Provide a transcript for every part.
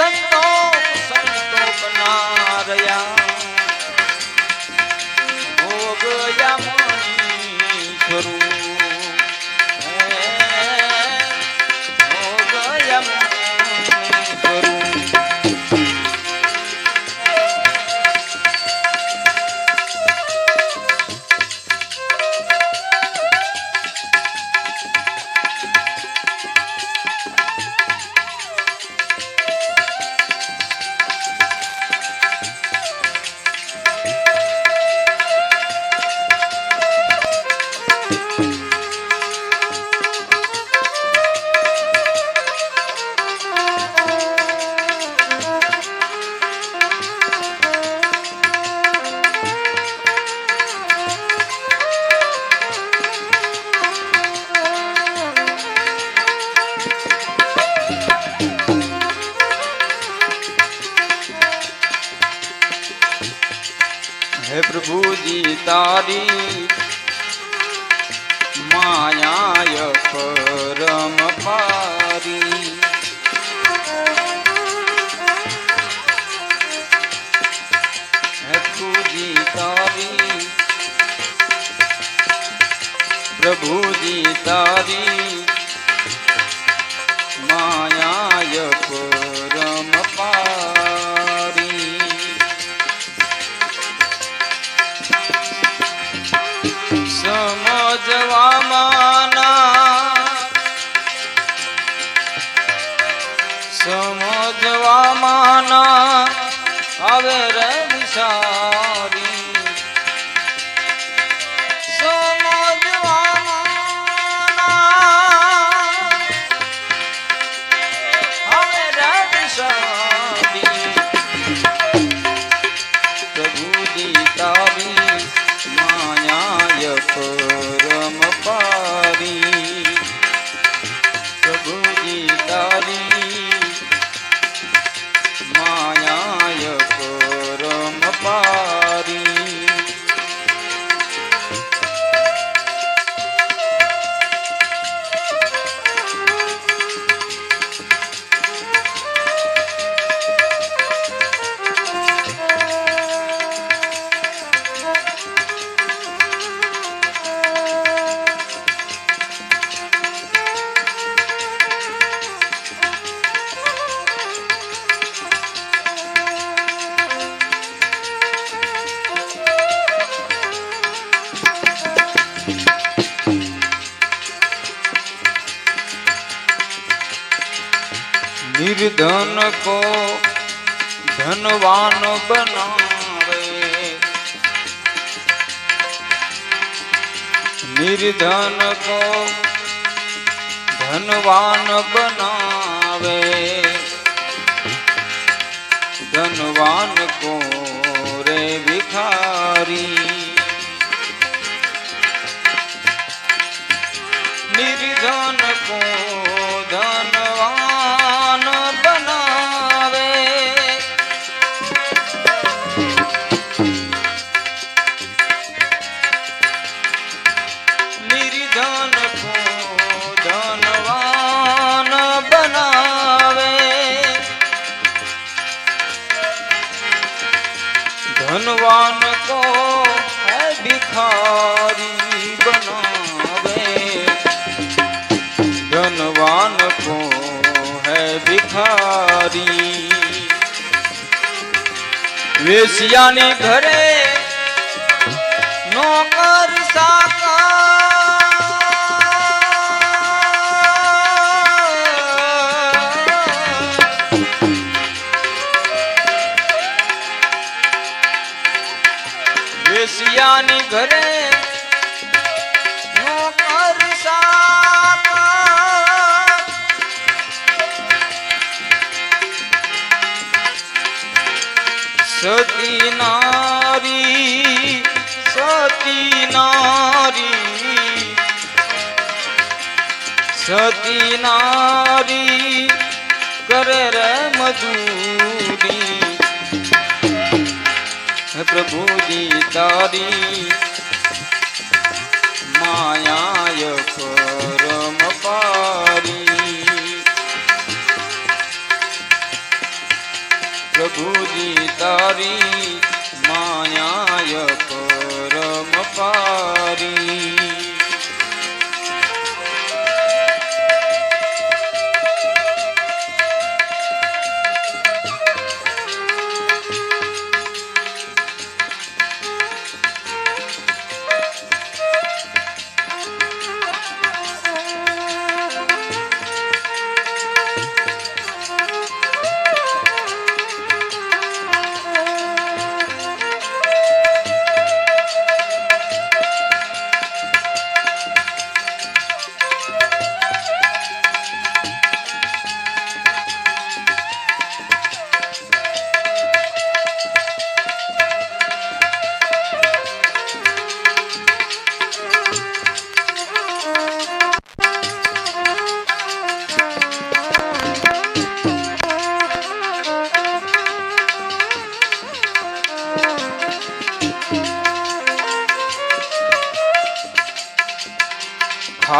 સંતોષ સંતોષ ના પ્રભુજી તારી વેશિયાની ઘરે નોકર વેશિયાની ઘરે સતી નારી સતી નારી સતી નારી કરે રે મધુરી પ્રભુજી તારી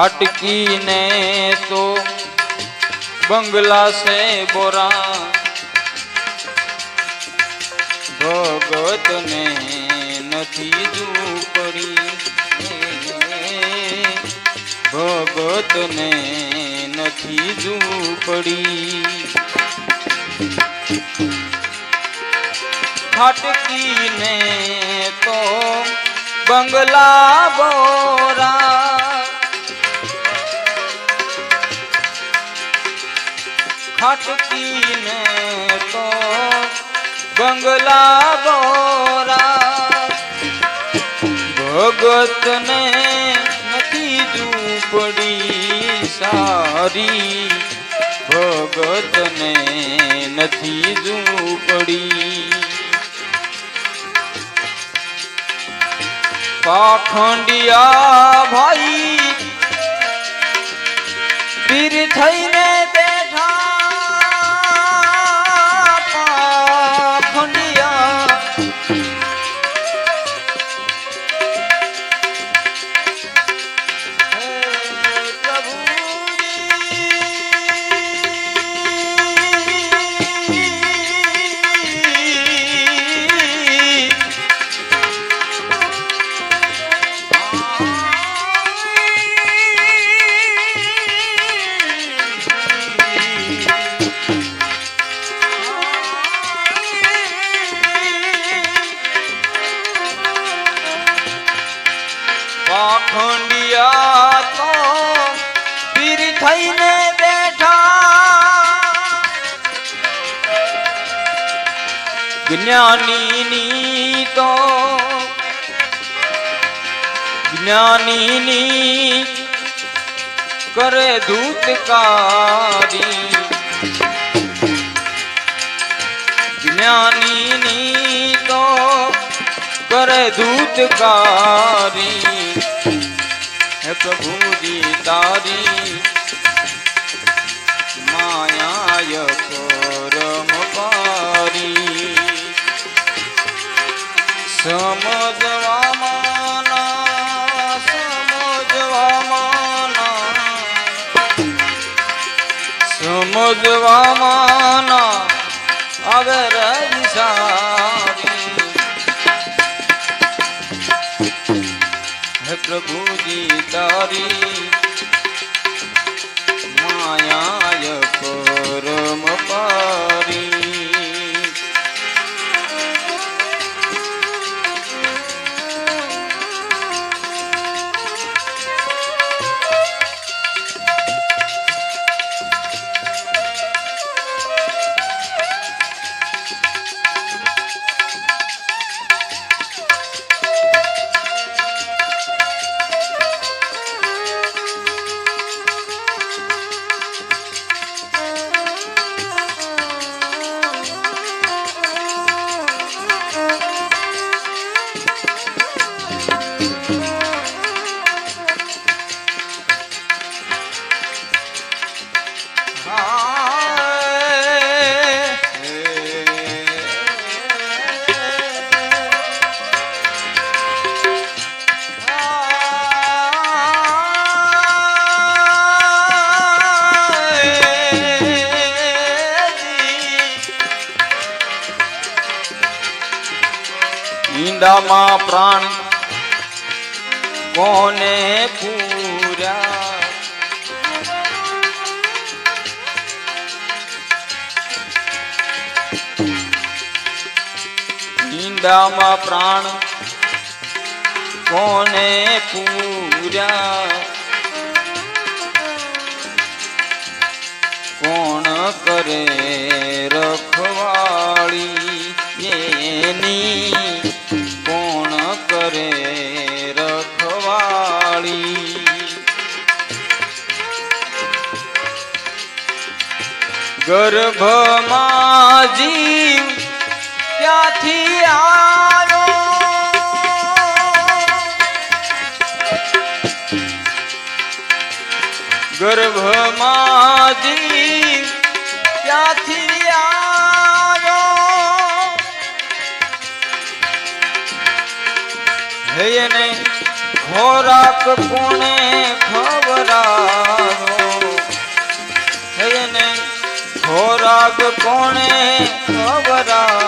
હાટકીને તો બંગલા સે બોરા. ભગતને નથી ઝૂપડી. ભગતને નથી ઝૂપડી. હાટકીને તો બંગલા બોરા. ખટકીને તો બંગલા બોરા. ભગતને નથી ઝૂંપડી સારી. ભગતને નથી ઝૂંપડી. પાખંડિયા જ્ઞાનીની તો જ્ઞાનીની કરે દૂતકારી જ્ઞાનીની તો કરે દૂતકારી હે પ્રભુજી તારી સમજવા અગર હે પ્રભુજી તારી પ્રાણ કોને પૂર્યા ઈંડામાં પ્રાણ કોને પૂર્યા ગર્ભમાં જીવ ક્યાંથી આવ્યો ગર્ભમાં જીવ ક્યાંથી આવ્યો હે એને ખોરાક કોણે ખવડાવ્યો હે એને ખોરાક કોણે ખવડાવ્યો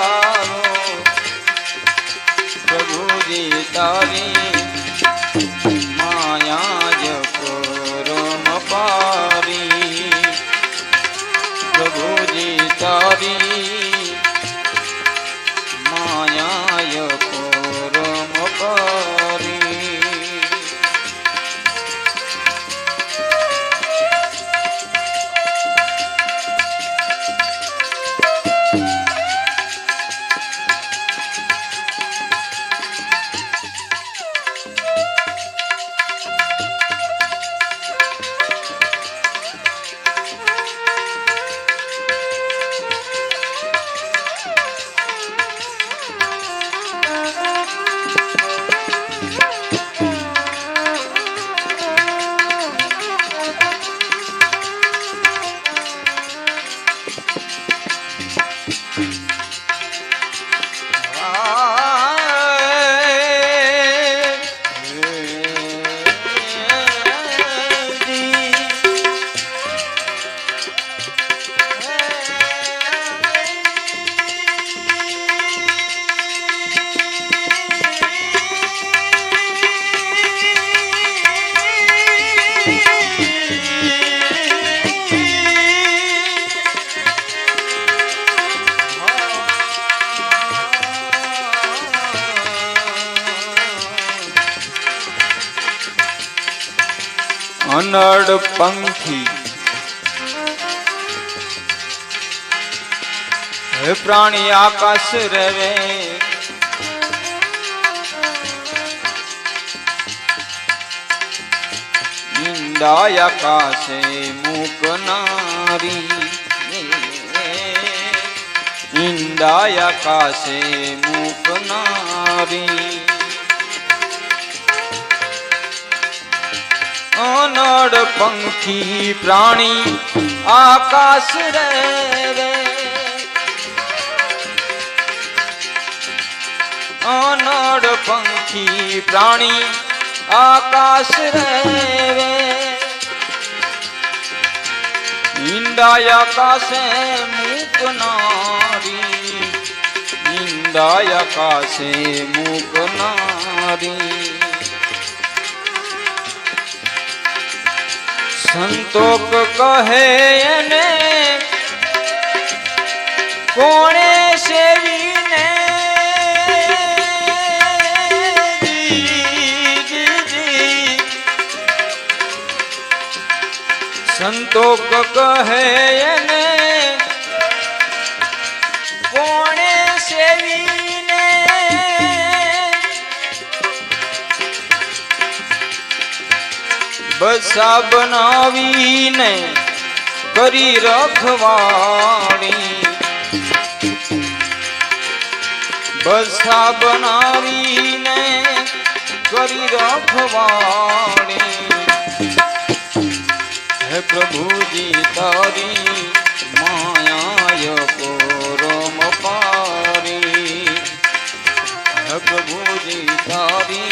પ્રાણી આકાશ રવે. નિંદા આકાશે મૂકનારી નિંદા આકાશે મૂકનારી અનડ પંખી પ્રાણી આકાશ રે પંખી પ્રાણી આકાશ રે. ઈંડા આકાશે મૂકનારી ઈંડા આકાશે મૂકનારી સંતોક કહે એને, કોણે સેવીને સંતોક કહે એને કોણે સેવીને? બસા બનાવીને કરી રખવાણી બસા બનાવીને કરી રખવાણી હે પ્રભુજી તારી માયાય પરમ પારી. હે પ્રભુજી તારી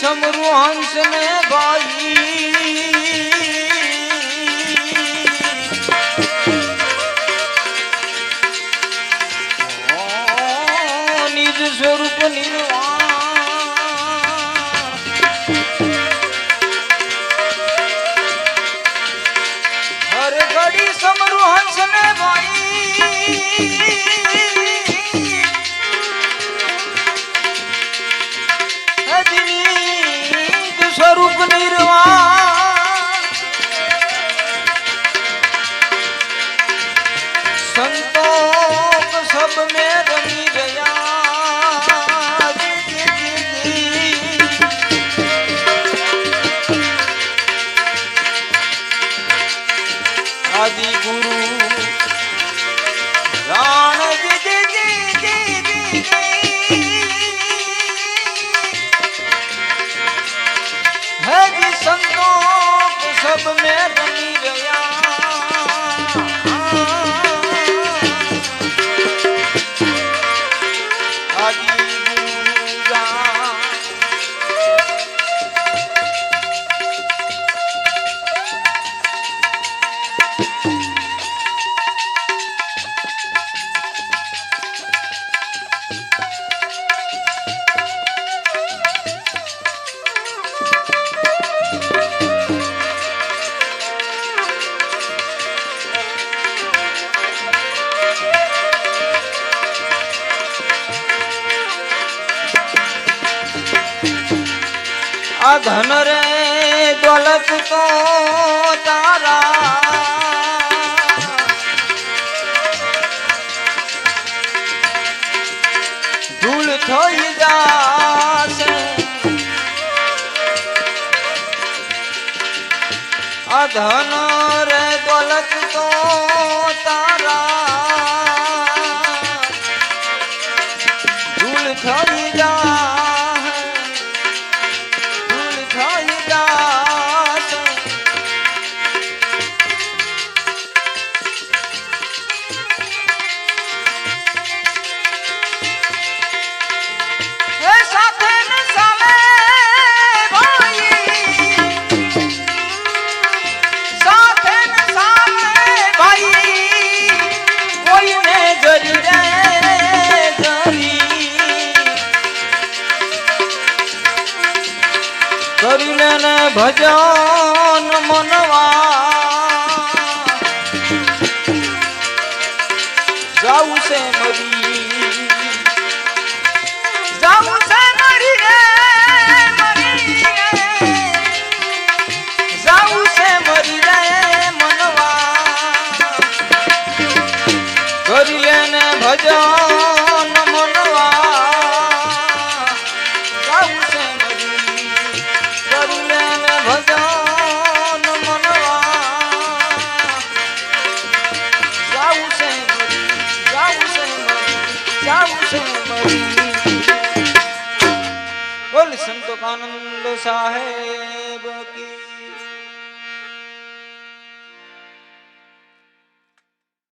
સમરુ હંસ ને ભાઈ સ્વરૂપ નિર્વાણ સંતોષ સબ મેં રમી રહ્યા. આ ધન રે દોલત તો તારા ભૂલ થઈ જાશે આ ધન